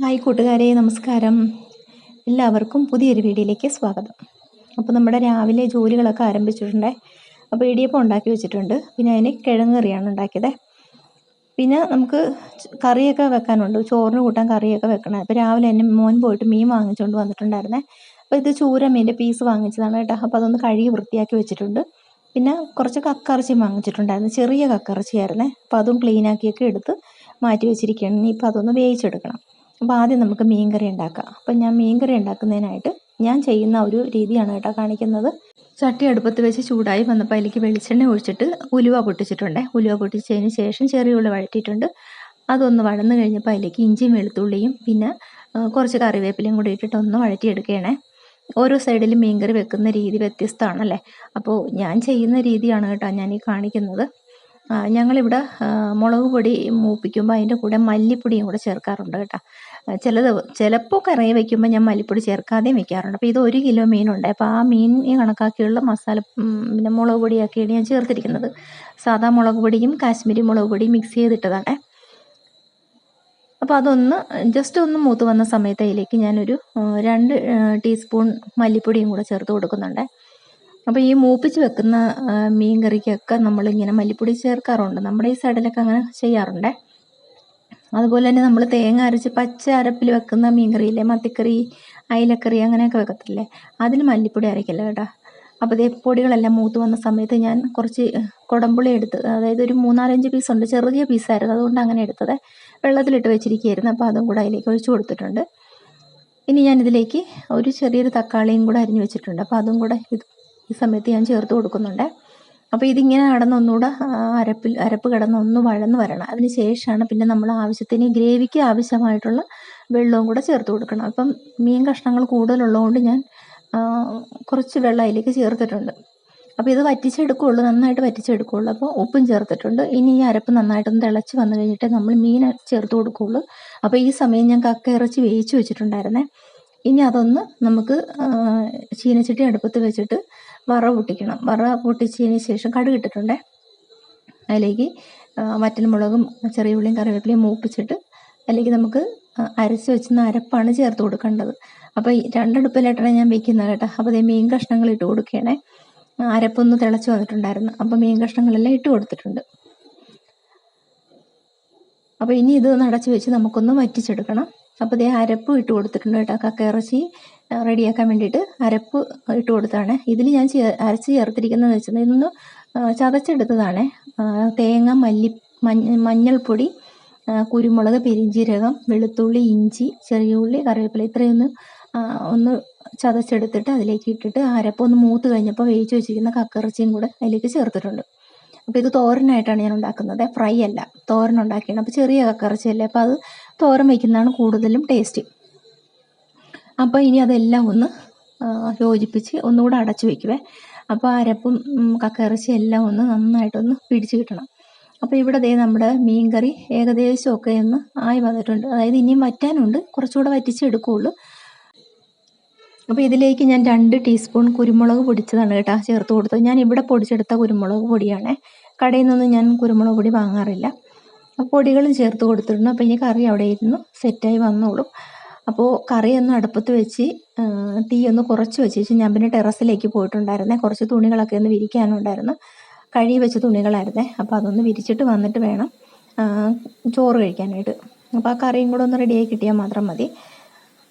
Hi കൂട്ടുകാരെ നമസ്കാരം. എല്ലാവർക്കും പുതിയൊരു വീഡിയോയിലേക്ക് സ്വാഗതം. അപ്പോൾ നമ്മുടെ രാവിലെ ജോലികളൊക്കെ ആരംഭിച്ചിട്ടുണ്ട്. അപ്പോൾ ഇടിയപ്പം ഉണ്ടാക്കി വെച്ചിട്ടുണ്ട്. പിന്നെ അതിന് കിഴങ്ങ് കറിയാണ് ഉണ്ടാക്കിയത്. പിന്നെ നമുക്ക് കറിയൊക്കെ വെക്കാനുണ്ട്. ചോറിന് കൂട്ടാൻ കറിയൊക്കെ വെക്കണം. അപ്പോൾ രാവിലെ എന്റെ മോൻ പോയിട്ട് മീൻ വാങ്ങിച്ചുകൊണ്ട് വന്നിട്ടുണ്ടായിരുന്നേ. അപ്പോൾ ഇത് ചൂര മീന്റെ പീസ് വാങ്ങിച്ചതാണ് കേട്ടോ. അപ്പോൾ അതൊന്ന് കഴുകി വൃത്തിയാക്കി വെച്ചിട്ടുണ്ട്. പിന്നെ കുറച്ച് കക്കറച്ചിയും വാങ്ങിച്ചിട്ടുണ്ടായിരുന്നു. ചെറിയ കക്കറച്ചിയായിരുന്നേ അപ്പോൾ അതും ക്ലീനാക്കിയൊക്കെ എടുത്ത് മാറ്റി വെച്ചിരിക്കുകയാണ്. ഇനിയിപ്പോൾ അതൊന്ന് വേവിച്ചെടുക്കണം. അപ്പോൾ ആദ്യം നമുക്ക് മീൻകറി ഉണ്ടാക്കാം. അപ്പം ഞാൻ മീൻകറി ഉണ്ടാക്കുന്നതിനായിട്ട് ഞാൻ ചെയ്യുന്ന ഒരു രീതിയാണ് കേട്ടോ കാണിക്കുന്നത്. ചട്ടി അടുപ്പത്ത് വെച്ച് ചൂടായി വന്നപ്പോൾ അതിലേക്ക് വെളിച്ചെണ്ണ ഒഴിച്ചിട്ട് ഉലുവ പൊട്ടിച്ചിട്ടുണ്ട്. ഉലുവ പൊട്ടിച്ചതിന് ശേഷം ചെറിയ ഉള്ളി വഴറ്റിയിട്ടുണ്ട്. അതൊന്ന് വഴന്നു കഴിഞ്ഞപ്പോൾ അതിലേക്ക് ഇഞ്ചിയും വെളുത്തുള്ളിയും പിന്നെ കുറച്ച് കറിവേപ്പിലയും കൂടി ഇട്ടിട്ട് ഒന്ന് വഴറ്റിയെടുക്കുകയാണേ ഓരോ സൈഡിലും മീൻകറി വെക്കുന്ന രീതി വ്യത്യസ്തമാണല്ലേ? അപ്പോൾ ഞാൻ ചെയ്യുന്ന രീതിയാണ് കേട്ടോ ഞാൻ ഈ കാണിക്കുന്നത്. ഞങ്ങളിവിടെ മുളക് പൊടി മൂപ്പിക്കുമ്പോൾ അതിന്റെ കൂടെ മല്ലിപ്പൊടിയും കൂടെ ചേർക്കാറുണ്ട് കേട്ടോ. ചിലത് ചിലപ്പോൾ കറി വയ്ക്കുമ്പോൾ ഞാൻ മല്ലിപ്പൊടി ചേർക്കാതെയും വെക്കാറുണ്ട്. അപ്പോൾ ഇത് ഒരു കിലോ മീനുണ്ട് അപ്പോൾ ആ മീൻ കണക്കാക്കിയുള്ള മസാല പിന്നെ മുളക് പൊടിയൊക്കെയാണ് ഞാൻ ചേർത്തിരിക്കുന്നത്. സാധാ മുളക് പൊടിയും കാശ്മീരി മുളക് പൊടിയും മിക്സ് ചെയ്തിട്ടതാണ്. അപ്പോൾ അതൊന്ന് ജസ്റ്റ് ഒന്ന് മൂത്ത് വന്ന സമയത്ത് അതിലേക്ക് ഞാനൊരു രണ്ട് ടീസ്പൂൺ മല്ലിപ്പൊടിയും കൂടെ ചേർത്ത് കൊടുക്കുന്നുണ്ട്. അപ്പോൾ ഈ മൂപ്പിച്ച് വെക്കുന്ന മീൻ കറിക്കൊക്കെ നമ്മളിങ്ങനെ മല്ലിപ്പൊടി ചേർക്കാറുണ്ട്. നമ്മുടെ ഈ സൈഡിലൊക്കെ അങ്ങനെ ചെയ്യാറുണ്ട്. അതുപോലെ തന്നെ നമ്മൾ തേങ്ങ അരച്ച് പച്ച അരപ്പിൽ വെക്കുന്ന മീൻ ഇല്ലേ മത്തിക്കറി അയിലക്കറി അങ്ങനെയൊക്കെ വെക്കത്തില്ലേ അതിന് മല്ലിപ്പൊടി അരയ്ക്കില്ല കേട്ടോ. അപ്പോൾ ഇതേ പൊടികളെല്ലാം മൂത്ത് വന്ന സമയത്ത് ഞാൻ കുറച്ച് കുടംപുളി എടുത്ത് അതായത് ഒരു മൂന്നാലഞ്ച് പീസ് ഉണ്ട് ചെറിയ പീസായിരുന്നു അതുകൊണ്ട് അങ്ങനെ എടുത്തത്. വെള്ളത്തിലിട്ട് വെച്ചിരിക്കുകയായിരുന്നു അപ്പോൾ അതും കൂടെ അതിലേക്ക് ഒഴിച്ചു കൊടുത്തിട്ടുണ്ട്. ഇനി ഞാൻ ഇതിലേക്ക് ഒരു ചെറിയൊരു തക്കാളിയും കൂടെ അരിഞ്ഞു വെച്ചിട്ടുണ്ട്. അപ്പോൾ അതും കൂടെ ഇത് ഈ സമയത്ത് ഞാൻ ചേർത്ത് കൊടുക്കുന്നുണ്ട്. അപ്പോൾ ഇതിങ്ങനെ കിടന്ന് ഒന്നുകൂടെ അരപ്പിൽ അരപ്പ് കിടന്ന് ഒന്ന് വഴന്ന് വരണം. അതിന് ശേഷമാണ് പിന്നെ നമ്മൾ ആവശ്യത്തിന് ഗ്രേവിക്ക് ആവശ്യമായിട്ടുള്ള വെള്ളവും കൂടെ ചേർത്ത് കൊടുക്കണം. അപ്പം മീൻ കഷ്ണങ്ങൾ കൂടുതലുള്ളതുകൊണ്ട് ഞാൻ കുറച്ച് വെള്ളം അതിലേക്ക് ചേർത്തിട്ടുണ്ട്. അപ്പോൾ ഇത് വറ്റിച്ചെടുക്കുകയുള്ളൂ നന്നായിട്ട് വറ്റിച്ചെടുക്കുകയുള്ളൂ. അപ്പോൾ ഉപ്പും ചേർത്തിട്ടുണ്ട്. ഇനി ഈ അരപ്പ് നന്നായിട്ടൊന്ന് തിളച്ച് വന്നു കഴിഞ്ഞിട്ട് നമ്മൾ മീൻ ചേർത്ത് കൊടുക്കുകയുള്ളൂ. അപ്പോൾ ഈ സമയം ഞാൻ കക്ക ഇറച്ചി വേവിച്ച് വെച്ചിട്ടുണ്ടായിരുന്നേ. ഇനി അതൊന്ന് നമുക്ക് ചീനച്ചട്ടി അടുപ്പത്ത് വെച്ചിട്ട് വറ പൊട്ടിക്കണം. വറ പൊട്ടിച്ചതിന് ശേഷം കടുക് ഇട്ടിട്ടുണ്ടേ. അതിലേക്ക് മറ്റൻ മുളകും ചെറിയ ഉള്ളിയും കറിവേപ്പിലയും മൂപ്പിച്ചിട്ട് അതിലേക്ക് നമുക്ക് അരച്ച് വെച്ചിരുന്ന അരപ്പാണ് ചേർത്ത് കൊടുക്കേണ്ടത്. അപ്പോൾ രണ്ടടുപ്പിലായിട്ടാണ് ഞാൻ വെക്കുന്നത് കേട്ടോ. അപ്പോൾ അതേ മീൻ കഷ്ണങ്ങൾ ഇട്ട് കൊടുക്കുകയാണേ. അരപ്പൊന്ന് തിളച്ച് വന്നിട്ടുണ്ടായിരുന്നു. അപ്പോൾ മീൻ കഷ്ണങ്ങളെല്ലാം ഇട്ട് കൊടുത്തിട്ടുണ്ട്. അപ്പോൾ ഇനി ഇത് നടച്ച് വെച്ച് നമുക്കൊന്ന് വറ്റിച്ചെടുക്കണം. അപ്പോൾ ഇതേ അരപ്പ് ഇട്ട് കൊടുത്തിട്ടുണ്ട് കേട്ടോ കക്ക ഇറച്ചി റെഡിയാക്കാൻ വേണ്ടിയിട്ട് അരപ്പ് ഇട്ട് കൊടുത്താണ് ഇതിൽ ഞാൻ അരച്ച് ചേർത്തിരിക്കുന്നതെന്ന് വെച്ചാൽ ഇതൊന്ന് ചതച്ചെടുത്തതാണ്. തേങ്ങ മല്ലി മഞ്ഞൾപ്പൊടി കുരുമുളക് പെരിഞ്ചീരകം വെളുത്തുള്ളി ഇഞ്ചി ചെറിയ ഉള്ളി കറിവേപ്പില ഇത്രയൊന്ന് ഒന്ന് ചതച്ചെടുത്തിട്ട് അതിലേക്ക് ഇട്ടിട്ട് അരപ്പ് ഒന്ന് മൂത്ത് കഴിഞ്ഞപ്പോൾ വേവിച്ച് വെച്ചിരിക്കുന്ന കക്കിറച്ചിയും കൂടെ അതിലേക്ക് ചേർത്തിട്ടുണ്ട്. അപ്പോൾ ഇത് തോരനായിട്ടാണ് ഞാൻ ഉണ്ടാക്കുന്നത്. ഫ്രൈ അല്ല തോരൻ ഉണ്ടാക്കിയാണ്. അപ്പോൾ ചെറിയ കക്കിറച്ചിയല്ലേ അപ്പോൾ അത് തോരൻ വയ്ക്കുന്നതാണ് കൂടുതലും ടേസ്റ്റ് അപ്പോൾ ഇനി അതെല്ലാം ഒന്ന് യോജിപ്പിച്ച് ഒന്നുകൂടെ അടച്ച് വയ്ക്കുവേ അപ്പോൾ അരപ്പും കക്കയിറച്ചി എല്ലാം ഒന്ന് നന്നായിട്ടൊന്ന് പിടിച്ച് കിട്ടണം. അപ്പോൾ ഇവിടെ ദേ നമ്മുടെ മീൻ കറി ഏകദേശമൊക്കെ ഒന്ന് ആയി വന്നിട്ടുണ്ട്. അതായത് ഇനിയും വറ്റാനുണ്ട്. കുറച്ചുകൂടെ വറ്റിച്ചെടുക്കുകയുള്ളൂ അപ്പോൾ ഇതിലേക്ക് ഞാൻ രണ്ട് ടീസ്പൂൺ കുരുമുളക് പൊടിച്ചതാണ് കേട്ടോ ചേർത്ത് കൊടുത്തത്. ഞാൻ ഇവിടെ പൊടിച്ചെടുത്ത കുരുമുളക് പൊടിയാണ്. കടയിൽ നിന്നൊന്നും ഞാൻ കുരുമുളക് പൊടി വാങ്ങാറില്ല. പൊടികളും ചേർത്ത് കൊടുത്തിരുന്നു. അപ്പോൾ ഇനി കറി അവിടെ ഇരുന്ന്. സെറ്റായി വന്നോളും. അപ്പോൾ കറി ഒന്ന് അടുപ്പത്ത് വെച്ച് തീ ഒന്ന് കുറച്ച് വെച്ച് വെച്ച് ഞാൻ പിന്നെ ടെറസിലേക്ക് പോയിട്ടുണ്ടായിരുന്നേ. കുറച്ച് തുണികളൊക്കെ ഒന്ന് വിരിക്കാനുണ്ടായിരുന്നു. കഴുകി വെച്ച തുണികളായിരുന്നേ. അപ്പോൾ അതൊന്ന് വിരിച്ചിട്ട് വന്നിട്ട് വേണം ചോറ് കഴിക്കാനായിട്ട്. അപ്പോൾ ആ കറിയും കൂടെ ഒന്ന് റെഡിയായി കിട്ടിയാൽ മാത്രം മതി.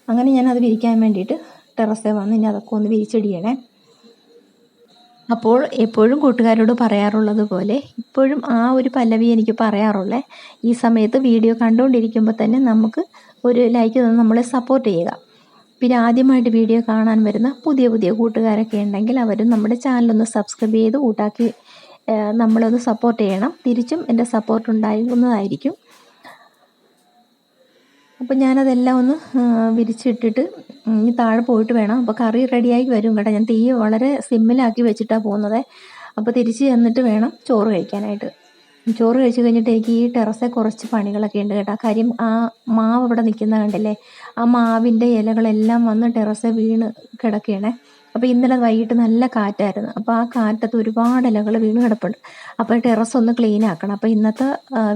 അങ്ങനെ ഞാൻ അത് വിരിക്കാൻ വേണ്ടിയിട്ട് ടെറസിൽ വന്ന് ഇനി അതൊക്കെ ഒന്ന് വിരിച്ചിടിയണേ. അപ്പോൾ എപ്പോഴും കൂട്ടുകാരോട് പറയാറുള്ളത് പോലെ ഇപ്പോഴും ആ ഒരു പല്ലവി എനിക്ക് പറയാറുള്ളത് ഈ സമയത്ത് വീഡിയോ കണ്ടുകൊണ്ടിരിക്കുമ്പോൾ തന്നെ നമുക്ക് ഒരു ലൈക്ക് തന്ന് നമ്മളെ സപ്പോർട്ട് ചെയ്യുക. പിന്നെ ആദ്യമായിട്ട് വീഡിയോ കാണാൻ വരുന്ന പുതിയ പുതിയ കൂട്ടുകാരൊക്കെ ഉണ്ടെങ്കിൽ അവരും നമ്മുടെ ചാനലൊന്ന് സബ്സ്ക്രൈബ് ചെയ്ത് കൂട്ടാക്കി നമ്മളൊന്ന് സപ്പോർട്ട് ചെയ്യണം. തിരിച്ചും എന്റെ സപ്പോർട്ട് ഉണ്ടാകുന്നതായിരിക്കും. അപ്പോൾ ഞാനതെല്ലാം ഒന്ന് വിരിച്ചിട്ടിട്ട് ഇനി താഴെ പോയിട്ട് വേണം. അപ്പോൾ കറി റെഡിയായി വരും കേട്ടോ. ഞാൻ തീ വളരെ സിമ്മിലാക്കി വെച്ചിട്ടാണ് പോകുന്നത്. അപ്പോൾ തിരിച്ച് ചെന്നിട്ട് വേണം ചോറ് കഴിക്കാനായിട്ട്. ചോറ് കഴിച്ച് കഴിഞ്ഞിട്ട് എനിക്ക് ഈ ടെറസെ കുറച്ച് പണികളൊക്കെ ഉണ്ട് കേട്ടോ. കാര്യം ആ മാവ് ഇവിടെ നിൽക്കുന്ന കണ്ടില്ലേ? ആ മാവിന്റെ ഇലകളെല്ലാം വന്ന് ടെറസെ വീണ് കിടക്കുകയാണേ. അപ്പോൾ ഇന്നലെ വൈകിട്ട് നല്ല കാറ്റായിരുന്നു. അപ്പോൾ ആ കാറ്റത്ത് ഒരുപാട് ഇലകൾ വീണ് കിടപ്പുണ്ട്. അപ്പോൾ ടെറസ് ഒന്ന് ക്ലീൻ ആക്കണം അപ്പോൾ ഇന്നത്തെ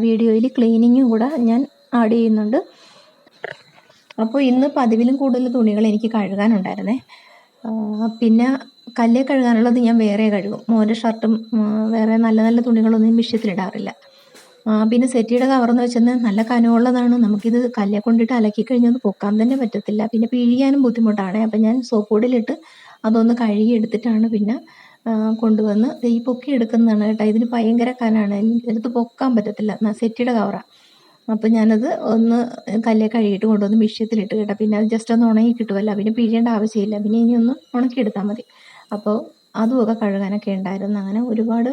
വീഡിയോയിൽ ക്ലീനിങ്ങും കൂടെ ഞാൻ ആഡ് ചെയ്യുന്നുണ്ട്. അപ്പോൾ ഇന്ന് പതിവിലും കൂടുതൽ തുണികൾ എനിക്ക് കഴുകാനുണ്ടായിരുന്നേ. പിന്നെ കല്ലേ കഴുകാനുള്ളത് ഞാൻ വേറെ കഴുകും. മോന്റെ ഷർട്ടും വേറെ നല്ല നല്ല തുണികളൊന്നും മിഷ്യത്തിലിടാറില്ല പിന്നെ സെറ്റിയുടെ കവർന്ന് വെച്ചെന്ന് നല്ല കനമുള്ളതാണ് നമുക്കിത് കല്ലെ കൊണ്ടിട്ട് അലക്കി കഴിഞ്ഞത് പൊക്കാൻ തന്നെ പറ്റത്തില്ല. പിന്നെ പിഴിയാനും ബുദ്ധിമുട്ടാണ്. അപ്പം ഞാൻ സോപ്പ് പൊടിയിലിട്ട് അതൊന്ന് കഴുകി എടുത്തിട്ടാണ് പിന്നെ കൊണ്ടുവന്ന് ഈ പൊക്കി എടുക്കുന്നതാണ് കേട്ടോ. ഇതിന് ഭയങ്കര കനാണ്. എടുത്ത് പൊക്കാൻ പറ്റത്തില്ല. സെറ്റിയുടെ കവറാണ് അപ്പം ഞാനത് ഒന്ന് കല്ലേ കഴുകിയിട്ട് കൊണ്ടുവന്ന് മിഷ്യത്തിലിട്ട് കേട്ടോ. പിന്നെ അത് ജസ്റ്റ് ഒന്ന് ഉണങ്ങി കിട്ടുമല്ലോ പിന്നെ പിഴിയേണ്ട ആവശ്യമില്ല. പിന്നെ ഇനി ഒന്ന് ഉണക്കിയെടുത്താൽ മതി. അപ്പോൾ അതുമൊക്കെ കഴുകാനൊക്കെ ഉണ്ടായിരുന്നു. അങ്ങനെ ഒരുപാട്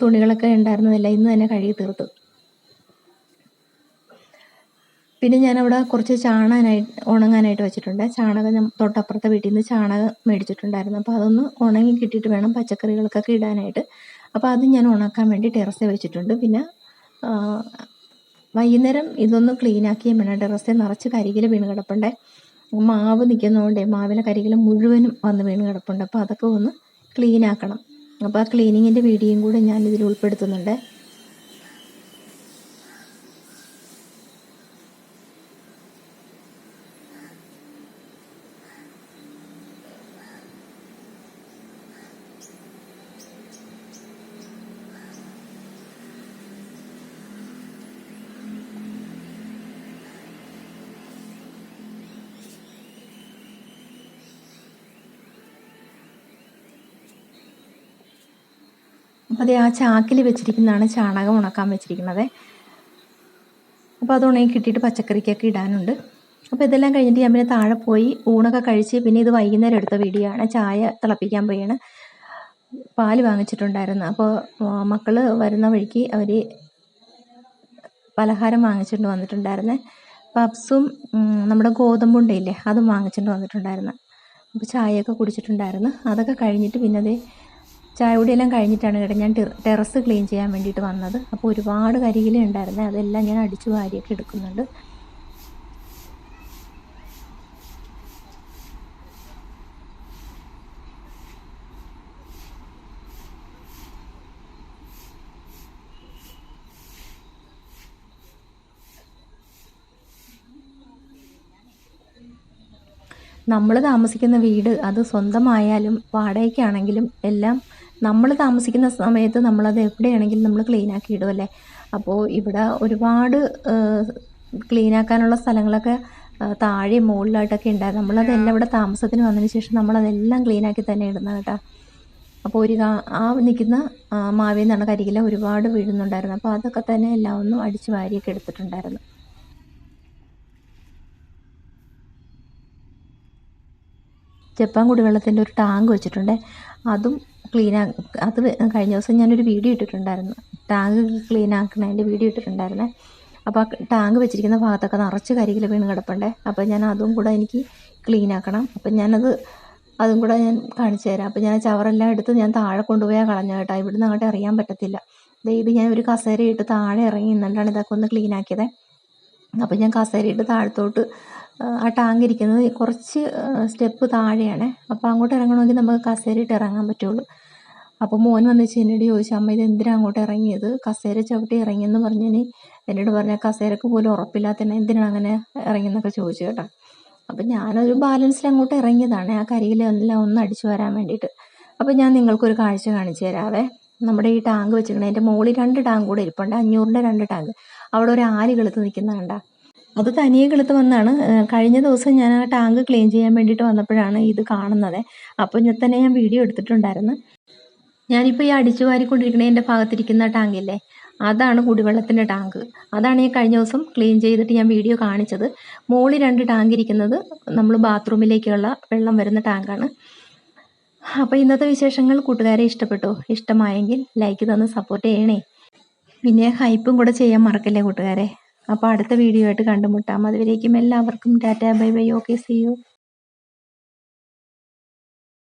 തുണികളൊക്കെ ഉണ്ടായിരുന്നതല്ല ഇന്ന് തന്നെ കഴുകി തീർത്തു. പിന്നെ ഞാനവിടെ കുറച്ച് ചാണാനായിട്ട് ഉണങ്ങാനായിട്ട് വെച്ചിട്ടുണ്ട്. ചാണകം ഞാൻ തൊട്ടപ്പുറത്തെ വീട്ടിൽ നിന്ന് ചാണകം മേടിച്ചിട്ടുണ്ടായിരുന്നു. അപ്പോൾ അതൊന്ന് ഉണങ്ങി കിട്ടിയിട്ട് വേണം പച്ചക്കറികൾക്കൊക്കെ ഇടാനായിട്ട്. അപ്പോൾ അത് ഞാൻ ഉണക്കാൻ വേണ്ടി ടെറസിൽ വെച്ചിട്ടുണ്ട്. പിന്നെ വൈകുന്നേരം ഇതൊന്ന് ക്ലീൻ ആക്കിയും വേണം ടെറസിൽ നിറച്ച് കരികിൽ വീണ് കിടപ്പുണ്ടേ. മാവ് നിൽക്കുന്നതുകൊണ്ടേ മാവിലെ കരികിൽ മുഴുവനും വന്ന് വീണ് കിടപ്പുണ്ട്. അപ്പോൾ അതൊക്കെ ഒന്ന് ക്ലീനാക്കണം അപ്പോൾ ആ ക്ലീനിങ്ങിന്റെ വീഡിയോയും കൂടെ ഞാൻ ഇതിൽ ഉൾപ്പെടുത്തുന്നുണ്ട്. അപ്പോൾ ആ ചാക്കിൽ വെച്ചിരിക്കുന്നതാണ് ചാണകം ഉണക്കാൻ വെച്ചിരിക്കുന്നത്. അപ്പോൾ അത് ഉണങ്ങി കിട്ടിയിട്ട് പച്ചക്കറിക്കൊക്കെ ഇടാനുണ്ട്. അപ്പോൾ ഇതെല്ലാം കഴിഞ്ഞിട്ട് ഞാൻ പിന്നെ താഴെ പോയി ഊണൊക്കെ കഴിച്ച് പിന്നെ ഇത് വൈകുന്നേരം എടുത്ത വീഡിയോ ആണ് ചായ തിളപ്പിക്കാൻ പോയാണ്. പാൽ വാങ്ങിച്ചിട്ടുണ്ടായിരുന്നു. അപ്പോൾ മക്കൾ വരുന്ന വഴിക്ക് അവർ പലഹാരം വാങ്ങിച്ചിട്ട് വന്നിട്ടുണ്ടായിരുന്നേ. പപ്സും നമ്മുടെ ഗോതമ്പുണ്ടയില്ലേ അതും വാങ്ങിച്ചിട്ട് വന്നിട്ടുണ്ടായിരുന്നു. അപ്പോൾ ചായയൊക്കെ കുടിച്ചിട്ടുണ്ടായിരുന്നു. അതൊക്കെ കഴിഞ്ഞിട്ട് പിന്നെ അതേ ചായ കുടിയെല്ലാം കഴിഞ്ഞിട്ടാണ് കേട്ടോ ഞാൻ ടെറസ് ക്ലീൻ ചെയ്യാൻ വേണ്ടിയിട്ട് വന്നത്. അപ്പോൾ ഒരുപാട് കരികില അതെല്ലാം ഞാൻ അടിച്ചു വാരിയൊക്കെ എടുക്കുന്നുണ്ട്. നമ്മൾ താമസിക്കുന്ന വീട് അത് സ്വന്തമായാലും വാടകയ്ക്കാണെങ്കിലും എല്ലാം നമ്മൾ താമസിക്കുന്ന സമയത്ത് നമ്മളത് എവിടെയാണെങ്കിലും നമ്മൾ ക്ലീൻ ആക്കി ഇടുമല്ലേ അപ്പോൾ ഇവിടെ ഒരുപാട് ക്ലീൻ ആക്കാനുള്ള സ്ഥലങ്ങളൊക്കെ താഴെ മുകളിലായിട്ടൊക്കെ ഉണ്ടായിരുന്നു നമ്മളതെല്ലാം ഇവിടെ താമസത്തിന് വന്നതിന് ശേഷം നമ്മളതെല്ലാം ക്ലീൻ ആക്കി തന്നെ ഇടുന്ന കേട്ടോ. അപ്പോൾ ഒരു ആ നിൽക്കുന്ന മാവിയെന്നാണ് കരികില ഒരുപാട് വീഴുന്നുണ്ടായിരുന്നു. അപ്പോൾ അതൊക്കെ തന്നെ എല്ലാം ഒന്നും അടിച്ചു വാരിയൊക്കെ എടുത്തിട്ടുണ്ടായിരുന്നു. ജപ്പാൻ കുടിവെള്ളത്തിന്റെ ഒരു ടാങ്ക് വെച്ചിട്ടുണ്ട്. അതും ക്ലീൻ അത് കഴിഞ്ഞ ദിവസം ഞാനൊരു വീഡിയോ ഇട്ടിട്ടുണ്ടായിരുന്നു. ടാങ്ക് ക്ലീൻ ആക്കുന്നതിന്റെ വീഡിയോ ഇട്ടിട്ടുണ്ടായിരുന്നേ. അപ്പോൾ ആ ടാങ്ക് വെച്ചിരിക്കുന്ന ഭാഗത്തൊക്കെ നിറച്ച് കരികിൽ വീണ് കിടപ്പുണ്ടേ. അപ്പോൾ ഞാൻ അതും കൂടെ എനിക്ക് ക്ലീൻ ആക്കണം. അപ്പം ഞാനത് അതും കൂടെ ഞാൻ കാണിച്ചു തരാം. അപ്പോൾ ഞാൻ ചവറെല്ലാം എടുത്ത് ഞാൻ താഴെ കൊണ്ടുപോയാൽ കളഞ്ഞു കേട്ടോ. ഇവിടുന്ന് അങ്ങോട്ട് അറിയാൻ പറ്റത്തില്ല. ഇത് ഞാൻ ഒരു കസേര ഇട്ട് താഴെ ഇറങ്ങി നിന്നിട്ടാണ് ഇതൊക്കെ ഒന്ന് ക്ലീൻ ആക്കിയത്. അപ്പോൾ ഞാൻ കസേരയിട്ട് താഴത്തോട്ട് ആ, ടാങ്ക് ഇരിക്കുന്നത് കുറച്ച് സ്റ്റെപ്പ് താഴെയാണ്. അപ്പോൾ അങ്ങോട്ട് ഇറങ്ങണമെങ്കിൽ നമുക്ക് കസേരയിട്ട് ഇറങ്ങാൻ പറ്റുള്ളൂ. അപ്പോൾ മോൻ വന്ന് വെച്ച് എന്നോട് ചോദിച്ചു അമ്മ ഇത് എന്തിനാണ് അങ്ങോട്ട് ഇറങ്ങിയത്? കസേര ചവിട്ടി ഇറങ്ങിയെന്ന് പറഞ്ഞതിന് എന്നോട് പറഞ്ഞ കസേരക്ക് പോലും ഉറപ്പില്ലാത്തന്നെ എന്തിനാണ് അങ്ങനെ ഇറങ്ങിയെന്നൊക്കെ ചോദിച്ചു കേട്ടോ. അപ്പം ഞാനൊരു ബാലൻസിൽ അങ്ങോട്ട് ഇറങ്ങിയതാണ് ആ കരികിലെല്ലാം ഒന്ന് അടിച്ചു വരാൻ വേണ്ടിയിട്ട്. അപ്പം ഞാൻ നിങ്ങൾക്കൊരു കാഴ്ച കാണിച്ചു തരാവേ. നമ്മുടെ ഈ ടാങ്ക് വെച്ചിരിക്കുന്നത് എന്റെ മുകളിൽ രണ്ട് ടാങ്ക് കൂടെ ഇരിപ്പുണ്ട് അഞ്ഞൂറിന്റെ രണ്ട് ടാങ്ക്. അവിടെ ഒരു ആൽ കിളുത്ത് നിൽക്കുന്ന അത് തനിയെ കിളുത്ത് വന്നാണ് കഴിഞ്ഞ ദിവസം ഞാൻ ആ ടാങ്ക് ക്ലീൻ ചെയ്യാൻ വേണ്ടിയിട്ട് വന്നപ്പോഴാണ് ഇത് കാണുന്നത്. അപ്പോൾ ഞാൻ തന്നെ ഞാൻ വീഡിയോ എടുത്തിട്ടുണ്ടായിരുന്നു. ഞാനിപ്പോൾ ഈ അടിച്ചു വാരിക്കൊണ്ടിരിക്കുന്നതിന്റെ ഭാഗത്തിരിക്കുന്ന ടാങ്കില്ലേ? അതാണ് കുടിവെള്ളത്തിന്റെ ടാങ്ക്. അതാണ് ഈ കഴിഞ്ഞ ദിവസം ക്ലീൻ ചെയ്തിട്ട് ഞാൻ വീഡിയോ കാണിച്ചത്. മുകളിൽ രണ്ട് ടാങ്ക് ഇരിക്കുന്നത് നമ്മൾ ബാത്റൂമിലേക്കുള്ള വെള്ളം വരുന്ന ടാങ്കാണ്. അപ്പോൾ ഇന്നത്തെ വിശേഷങ്ങൾ കൂട്ടുകാരെ ഇഷ്ടപ്പെട്ടു? ഇഷ്ടമായെങ്കിൽ ലൈക്ക് തന്ന് സപ്പോർട്ട് ചെയ്യണേ. പിന്നെ ഹൈപ്പും കൂടെ ചെയ്യാൻ മറക്കല്ലേ കൂട്ടുകാരെ? അപ്പോൾ അടുത്ത വീഡിയോ ആയിട്ട് കണ്ടുമുട്ടാം. അതുവരേക്കും എല്ലാവർക്കും tata bye bye okay see you.